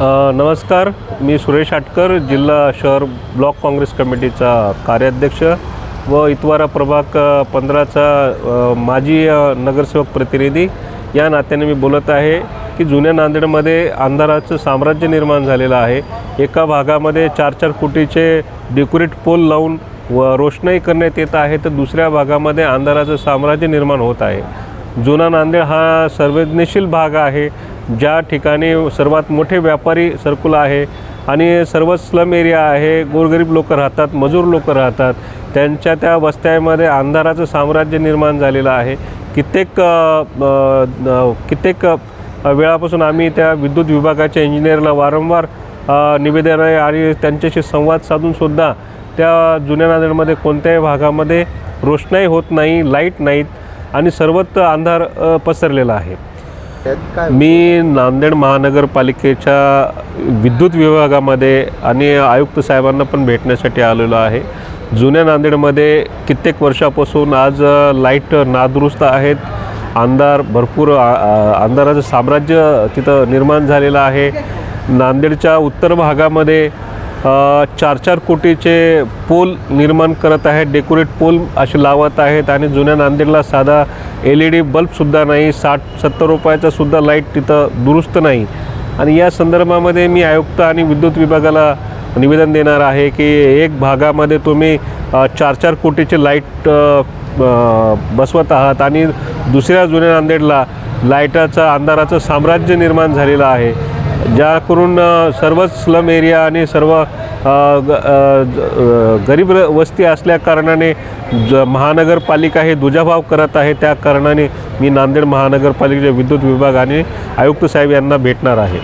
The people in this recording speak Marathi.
नमस्कार मी सुरेश आटकर जिल्हा शहर ब्लॉक काँग्रेस कमिटीचा कार्याध्यक्ष व इतवारा प्रभाग पंधराचा माजी नगरसेवक प्रतिनिधी. या नात्याने मी बोलत आहे की जुन्या नांदेडमध्ये अंधाराचं साम्राज्य निर्माण झालेलं आहे. एका भागामध्ये चार चार कोटीचे डेकोरेट पोल लावून व रोषणाई करण्यात येत आहे तर दुसऱ्या भागामध्ये अंधाराचं साम्राज्य निर्माण होत आहे. जुना नांदेड हा संवेदनशील भाग आहे. ज्या ठिकाणी सर्वात मोठे व्यापारी सर्कुल आहे आणि सर्व स्लम एरिया आहे गोरगरीब लोक राहतात मजूर लोक राहतात त्यांच्या त्या वस्त्यामध्ये अंधाराचं साम्राज्य निर्माण झालेलं आहे. कित्येक कित्येक वेळापासून आम्ही त्या विद्युत विभागाच्या इंजिनियरला वारंवार निवेदन आहे आणि त्यांच्याशी संवाद साधूनसुद्धा त्या जुन्या नांदेडमध्ये कोणत्याही भागामध्ये रोषणाई होत नाही लाइट नाहीत आणि सर्वत्र अंधार पसरलेला आहे. त्यात काय मी नांदेड महानगरपालिकेच्या विद्युत विभागामध्ये आणि आयुक्त साहेबांना पण भेटण्यासाठी आलेलो आहे. जुन्या नांदेडमध्ये कित्येक वर्षापासून आज लाइट नादुरुस्त आहेत. आमदार भरपूर अंधाराचं साम्राज्य तिथं निर्माण झालेलं आहे. नांदेडच्या उत्तर भागामध्ये चार चार कोटीचे पोल निर्माण करत आहेत डेकोरेट पोल असे लावत आहेत आणि जुन्या नांदेडला साधा एल ई डी बल्बसुद्धा नाही साठ सत्तर रुपयाचासुद्धा लाइट तिथं दुरुस्त नाही. आणि या संदर्भामध्ये मी आयुक्त आणि विद्युत विभागाला निवेदन देणार आहे की एक भागामध्ये तुम्ही चार चार कोटीचे लाइट बसवत आहात आणि दुसऱ्या जुन्या नांदेडला लाईटाचं अंधाराचं साम्राज्य निर्माण झालेलं आहे. ज्या करून सर्वच स्लम एरिया आणि सर्व गरीब वस्ती असल्या कारणाने ज महानगरपालिका हे दुजाभाव करत आहे. त्या कारणाने मी नांदेड महानगरपालिकेच्या विद्युत विभाग आणि आयुक्त साहेब यांना भेटणार आहे.